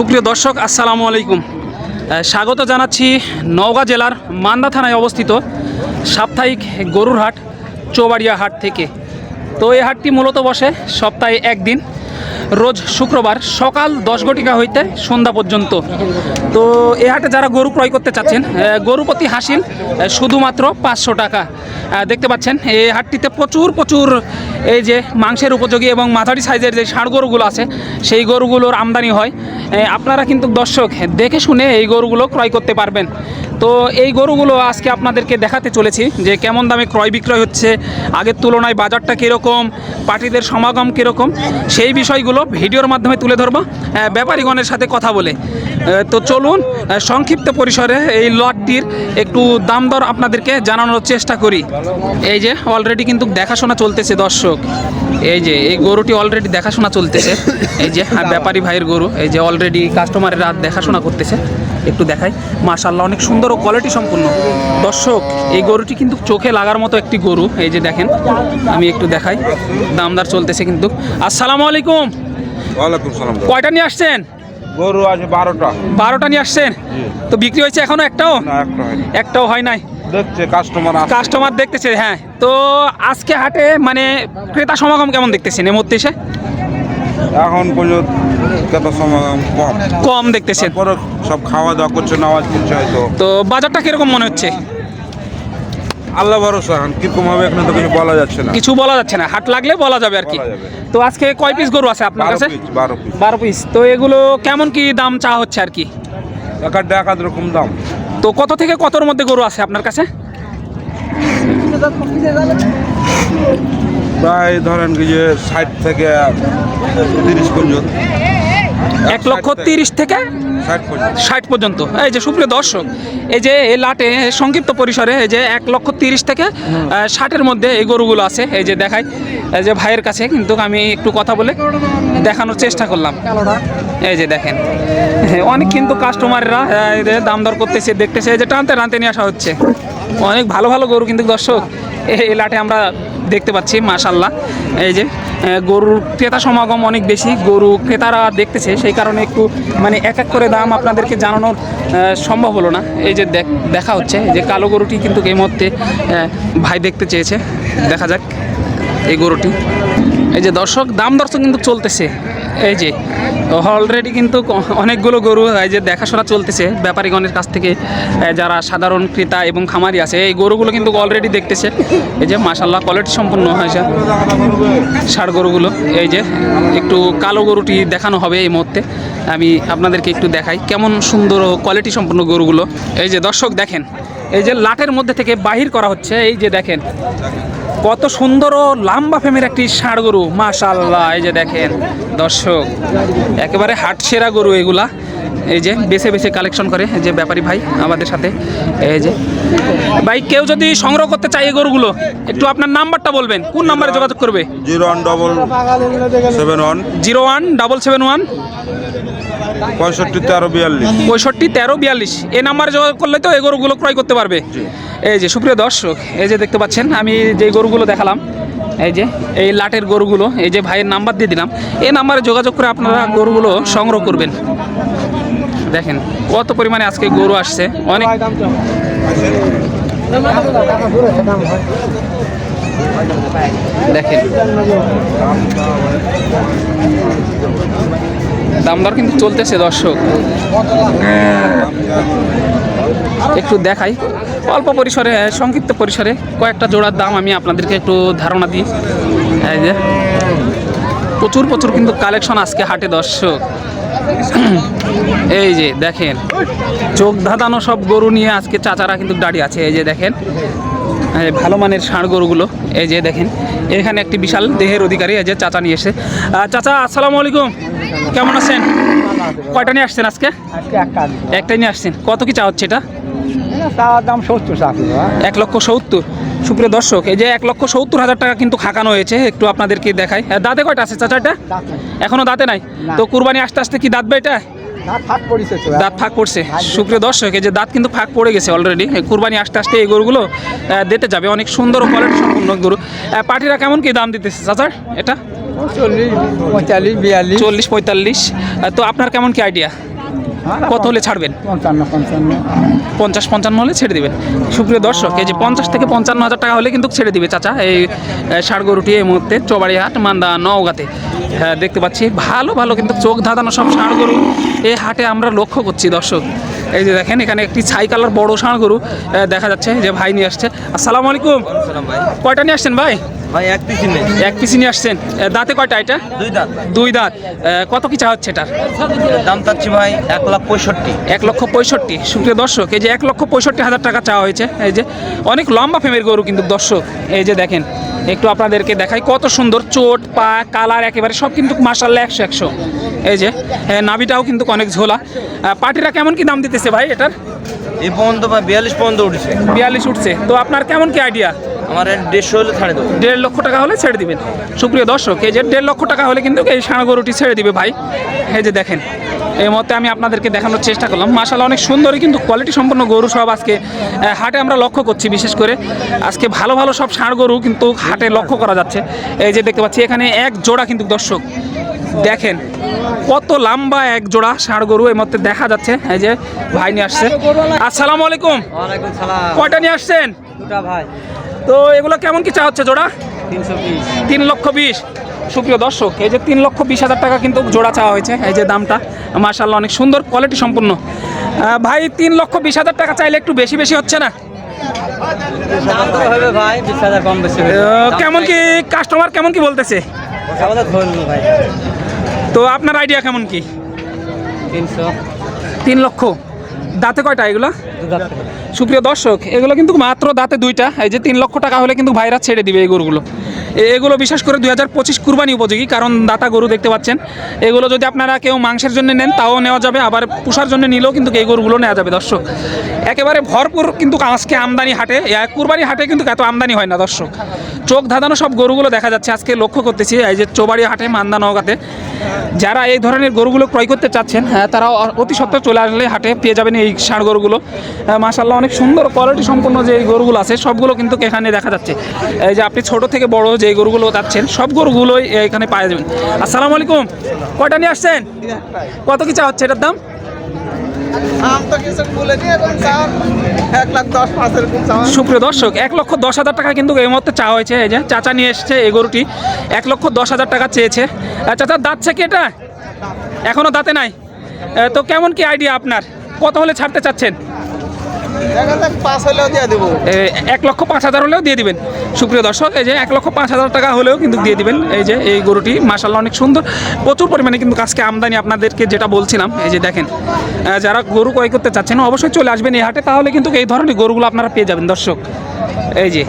সুপ্রিয় দর্শক, আসসালামু আলাইকুম। স্বাগত জানাচ্ছি নওগাঁ জেলার মান্দা থানায় অবস্থিত সাপ্তাহিক গরুর হাট, চৌবাড়িয়া হাট থেকে। তো এই হাটটি মূলত বসে সপ্তাহে একদিন। রোজ শুক্রবার সকাল দশ ঘটিকা হইতে সন্ধ্যা পর্যন্ত। তো এই হাটে যারা গরু ক্রয় করতে চাচ্ছেন গরু প্রতি হাসিল শুধুমাত্র পাঁচশো টাকা। দেখতে পাচ্ছেন এই হাটটিতে প্রচুর প্রচুর এই যে মাংসের উপযোগী এবং মাঝারি সাইজের যে ষাঁড় গরুগুলো আছে, সেই গরুগুলোর আমদানি হয়। আপনারা কিন্তু দর্শক, দেখে শুনে এই গরুগুলো ক্রয় করতে পারবেন। তো এই গরুগুলো আজকে আপনাদেরকে দেখাতে চলেছি যে কেমন দামে ক্রয় বিক্রয় হচ্ছে, আগের তুলনায় বাজারটা কীরকম, পার্টিদের সমাগম কীরকম, সেই বিষয়গুলো ভিডিওর মাধ্যমে তুলে ধরবো। ব্যাপারীগণের সাথে কথা বলে। তো চলুন সংক্ষিপ্ত পরিসরে এই লটটির একটু দাম দর আপনাদেরকে জানানোর চেষ্টা করি। এই যে অলরেডি কিন্তু দেখাশোনা চলতেছে দর্শক। এই যে, এই গরুটি অলরেডি দেখাশোনা চলতেছে। এই যে ব্যাপারী ভাইয়ের গরু, এই যে অলরেডি কাস্টমারেরা দেখাশোনা করতেছে। একটু দেখাই। মাশাল্লাহ অনেক সুন্দর ও কোয়ালিটি সম্পূর্ণ। দর্শক এই গরুটি কিন্তু চোখে লাগার মতো একটি গরু এই যে দেখেন আমি একটু দেখাই। দামদার চলতেছে কিন্তু। আসসালামু আলাইকুম। ওয়ালাইকুম সালাম কয়টা নিয়ে আসছেন? গরু আছে বারোটা। বারোটা নিয়ে আসছেন? তো বিক্রি হয়েছে এখনও একটাও? একটাও হয় নাই? দেখছে কাস্টমার কাস্টমার দেখতেছে হ্যাঁ। তো আজকে হাটে মানে ক্রেতা সমাগম কেমন দেখতেছেন এর মধ্যে এসে? এখন পর্যন্ত কত কম। কম দেখতেছেন? সব খাওয়া দাওয়া করছে নামাজ পড়ছে হয়তো। তো বাজারটা কীরকম মনে হচ্ছে? আল্লাহ ভরসা কীরকম হবে এখানে তো কিছু বলা যাচ্ছে না। কিছু বলা যাচ্ছে না হাট লাগলে বলা যাবে আর কি। তো আজকে কয় পিস গরু আছে আপনার কাছে? বারো পিস বারো পিস তো এগুলো কেমন কি দাম চা হচ্ছে আর কি? একার দেখাত রকম দাম। তো কত থেকে কতর মধ্যে গরু আছে আপনার কাছে? প্রায় ধরেন কি যে ষাট থেকে তিরিশ পর্যন্ত। এক লক্ষ তিরিশ থেকে ষাট পর্যন্ত। এই যে সুপ্রিয় দর্শক এই যে এই লাটে সংক্ষিপ্ত পরিসরে এই যে এক লক্ষ তিরিশ থেকে ষাটের মধ্যে এই গরুগুলো আছে। এই যে দেখাই এই যে ভাইয়ের কাছে কিন্তু আমি একটু কথা বলে দেখানোর চেষ্টা করলাম। এই যে দেখেন অনেক কিন্তু কাস্টমাররা দাম দর করতেছে দেখতেছে এই যে টানতে টানতে নিয়ে আসা হচ্ছে। অনেক ভালো ভালো গরু কিন্তু দর্শক এই লাটে আমরা দেখতে পাচ্ছি মাশাল্লাহ এই যে গরুর ক্রেতা সমাগম অনেক বেশি, গরু ক্রেতারা দেখতেছে, সেই কারণে একটু মানে এক এক করে দাম আপনাদেরকে জানানোর সম্ভব হলো না। এই যে দেখ- হচ্ছে যে কালো গরুটি কিন্তু এই মুহূর্তে ভাই দেখতে চেয়েছে। দেখা যাক, এই গরুটি। এই যে দর্শক, দাম দর্শক কিন্তু চলতেছে। এই যে অলরেডি কিন্তু অনেকগুলো গরু এই যে দেখাশোনা চলতেছে ব্যাপারীগণের কাছ থেকে যারা সাধারণ ক্রেতা এবং খামারি আছে, এই গরুগুলো কিন্তু অলরেডি দেখতেছে। এই যে মাসাল্লাহ কোয়ালিটি সম্পন্ন হয়েছে ষাড় গরুগুলো। এই যে, একটু কালো গরুটি দেখানো হবে এই মুহূর্তে। আমি আপনাদেরকে একটু দেখাই কেমন সুন্দর কোয়ালিটি সম্পন্ন গরুগুলো। এই যে, দর্শক দেখেন, এই যে লাটের মধ্যে থেকে বাহির করা হচ্ছে, এই যে দেখেন। কত সুন্দর ও লম্বা ফেমের একটি ষাঁড় গরু মাশাল্লাহ এই যে দেখেন। দর্শক একেবারে হাট সেরা গরু এগুলা। এই যে বেছে বেছে কালেকশন করে এই যে ব্যাপারী ভাই আমাদের সাথে। এই যে। ভাই কেউ যদি সংগ্রহ করতে চায় এই গরুগুলো একটু আপনার নাম্বারটা বলবেন। কোন নাম্বারে যোগাযোগ করবে? Zero one double seven one. Zero one double seven one. পঁয়ষট্টি তেরো বিয়াল্লিশ। পঁয়ষট্টি তেরো বিয়াল্লিশ। এই নাম্বারে যোগাযোগ করলে তো এই গরুগুলো ক্রয় করতে পারবে। এই যে সুপ্রিয় দর্শক এই যে দেখতে পাচ্ছেন আমি যে গরুগুলো দেখালাম এই যে এই লাটের গরুগুলো এই যে ভাইয়ের নাম্বার দিয়ে দিলাম এই নাম্বারে যোগাযোগ করে আপনারা গরুগুলো সংগ্রহ করবেন। দেখেন কত পরিমাণে আজকে গরু আসছে অনেক দেখেন। দাম দর কিন্তু চলতেছে, দর্শক। একটু দেখাই। অল্প পরিসরে, সংক্ষিপ্ত পরিসরে কয়েকটা জোড়ার দাম আমি আপনাদেরকে একটু ধারণা দিই। এই যে, প্রচুর প্রচুর কিন্তু কালেকশন আজকে হাটে, দর্শক। এই যে, দেখেন, চোখ ধাঁধানো সব গরু নিয়ে আজকে চাচারা কিন্তু দাঁড়িয়ে আছে। এই যে, দেখেন ভালো মানের ষাঁড় গরুগুলো। এই যে, দেখেন, এখানে একটি বিশাল দেহের অধিকারী এই যে চাচা নিয়ে এসে। চাচা, আসসালামু আলাইকুম। কেমন আছেন? কয়টা নিয়ে আসছেন আজকে? একটাই নিয়ে আসছেন। কত কি চা হচ্ছে এটা? দাম সত্তর এক লক্ষ সত্তর। সুপ্রিয় দর্শক এই যে এক লক্ষ সত্তর হাজার টাকা কিন্তু খাকানো হয়েছে একটু আপনাদেরকে দেখাই। দাঁতে কয়টা আছে চাচাটা এখনও দাঁতে নাই? তো কুরবানি আসতে আসতে কি দাঁতবে এটা? দাঁত ফাঁক পড়ছে সুপ্রিয় দর্শক এই যে দাঁত কিন্তু ফাঁক পড়ে গেছে অলরেডি কুরবানি আসতে আসতে এই গরুগুলো দিতে যাবে। অনেক সুন্দর কোয়ালিটি সম্পূর্ণ গরু। পার্টিরা কেমন কি দাম দিতেছে চাচার? এটা? চল্লিশ পঁয়তাল্লিশ বিয়াল্লিশ। চল্লিশ পঁয়তাল্লিশ। তো আপনার কেমন কি আইডিয়া কত হলে ছাড়বেন? পঞ্চান্ন পঞ্চান্ন। পঞ্চাশ পঞ্চান্ন হলে ছেড়ে দিবেন। সুপ্রিয় দর্শক এই যে পঞ্চাশ থেকে পঞ্চান্ন হাজার টাকা হলে কিন্তু ছেড়ে দিবে চাচা। এই ষাড় গরুটি এই মুহূর্তে চৌবাড়িহাট মান্দা নওগাঁতে। হ্যাঁ দেখতে পাচ্ছি ভালো ভালো কিন্তু চোখ ধাঁধানো সব ষাঁড় গরু এই হাটে আমরা লক্ষ্য করছি দর্শক। এই যে দেখেন এখানে একটি ছাই কালার বড় ষাঁড় গরু দেখা যাচ্ছে যে ভাই নিয়ে আসছে। আসসালামু আলাইকুম। কয়টা নিয়ে আসছেন ভাই? ভাই এক পিস নেই এক পিসি নিয়ে আসছেন দাঁতে কয়টা এটা? দুই দাঁত। দুই দাঁত। কত কি চা হচ্ছে এটার? দাম চাচ্ছি ভাই এক লাখ পঁয়ষট্টি। এক লক্ষ পঁয়ষট্টি। সুপ্রিয় দর্শক এই যে এক লক্ষ পঁয়ষট্টি হাজার টাকা চাওয়া হয়েছে এই যে অনেক লম্বা ফেমের গরু কিন্তু দর্শক এই যে দেখেন একটু আপনাদেরকে দেখাই কত সুন্দর চোট পা কালার একেবারে সব কিন্তু মাসাল্লাহ একশো একশো। এই যে নাভিটাও কিন্তু অনেক ঝোলা। পাটিরা কেমন কি দাম দিতেছে ভাই এটার? এই পর্যন্ত বিয়াল্লিশ পর্যন্ত উঠছে। বিয়াল্লিশ উঠছে। তো আপনার কেমন কি আইডিয়া আমার দেড়শো হলে ছাড়ে দেবো। দেড় লক্ষ টাকা হলে ছেড়ে দিবেন। সুপ্রিয় দর্শক এই যে দেড় লক্ষ টাকা হলে কিন্তু এই ষাঁড় গরুটি ছেড়ে দিবে ভাই। এই যে দেখেন এই মতে আমি আপনাদেরকে দেখানোর চেষ্টা করলাম। মাসাল অনেক সুন্দরই কিন্তু কোয়ালিটি সম্পন্ন গরু সব আজকে হাটে আমরা লক্ষ্য করছি বিশেষ করে। আজকে ভালো ভালো সব ষাঁড় গরু কিন্তু হাটে লক্ষ্য করা যাচ্ছে। এই যে দেখতে পাচ্ছি এখানে এক জোড়া কিন্তু দর্শক দেখেন কত লম্বা এক জোড়া ষাঁড় গরু এই মধ্যে দেখা যাচ্ছে। এই যে ভাই নিয়ে আসছে। আসসালামু আলাইকুম। কয়টা নিয়ে আসছেন? দুটা ভাই। তো এগুলো কেমন কি চা হচ্ছে জোড়া? তিন লক্ষ বিশ। সুপ্রিয় দর্শক এই যে তিন লক্ষ বিশ হাজার টাকা কিন্তু জোড়া চাওয়া হয়েছে এই যে দামটা। মার্শাল্লাহ অনেক সুন্দর কোয়ালিটি সম্পূর্ণ। ভাই তিন লক্ষ বিশ হাজার টাকা চাইলে একটু বেশি বেশি হচ্ছে না? কেমন কি কাস্টমার কেমন কি বলতেছে? তো আপনার আইডিয়া কেমন কি? তিনশো। তিন লক্ষ। দাঁতে কয়টা এগুলো? সুপ্রিয় দর্শক, এগুলো কিন্তু মাত্র দাঁতে দুইটা। এই যে তিন লক্ষ টাকা হলে কিন্তু ভাইরা ছেড়ে দিবে এই গরুগুলো। এগুলো বিশেষ করে দুই হাজার পঁচিশ কুরবানি উপযোগী, কারণ দাতা গরু দেখতে পাচ্ছেন। এগুলো যদি আপনারা কেউ মাংসের জন্য নেন, তাও নেওয়া যাবে। আবার পুষার জন্য নিলেও কিন্তু এই গরুগুলো নেওয়া যাবে, দর্শক। একেবারে ভরপুর কিন্তু আজকে আমদানি হাটে কুরবানি হাটে কিন্তু এত আমদানি হয় না দর্শক। চোখ ধাঁধানো সব গরুগুলো দেখা যাচ্ছে আজকে লক্ষ্য করতেছি এই যে চোবাড়ি হাটে মান্দা নওগাতে। যারা এই ধরনের গরুগুলো ক্রয় করতে চাচ্ছেন হ্যাঁ, তারা অতি সত্ত্বর চলে আসলে হাটে পেয়ে যাবেন এই ষাঁড় গরুগুলো। মাসাল্লাহ অনেক সুন্দর কোয়ালিটি সম্পন্ন যে এই গরুগুলো আছে সবগুলো কিন্তু এখানে দেখা যাচ্ছে। এই যে আপনি ছোট থেকে বড় যে গরুগুলো যাচ্ছেন সব গরুগুলোই এখানে পাওয়া যাবেন আসসালামু আলাইকুম। কয়টা নিয়ে আসছেন? কত কি চা হচ্ছে এটার দাম? সুপ্রিয় দর্শক, এক লক্ষ দশ হাজার টাকা কিন্তু এই মুহূর্তে চা হয়েছে, এই যে চাচা নিয়ে এসছে এই গরুটি। এক লক্ষ দশ হাজার টাকা চেয়েছে। চাচা দাঁতছে কি এটা? এখনও দাঁতে নাই। তো কেমন কি আইডিয়া আপনার? কত হলে ছাড়তে চাচ্ছেন? এক লক্ষ পাঁচ হাজার হলেও দিয়ে দিবেন। সুপ্রিয় দর্শক, এই যে এক লক্ষ পাঁচ হাজার টাকা হলেও কিন্তু দিয়ে দিবেন এই যে এই গরুটি। মাসাল্লাহ অনেক সুন্দর। প্রচুর পরিমাণে কিন্তু আজকে আমদানি আপনাদেরকে যেটা বলছিলাম, এই যে দেখেন যারা গরু ক্রয় করতে চাচ্ছেন, অবশ্যই চলে আসবেন এই হাটে। তাহলে কিন্তু এই ধরনের গরুগুলো আপনারা পেয়ে যাবেন, দর্শক। এই যে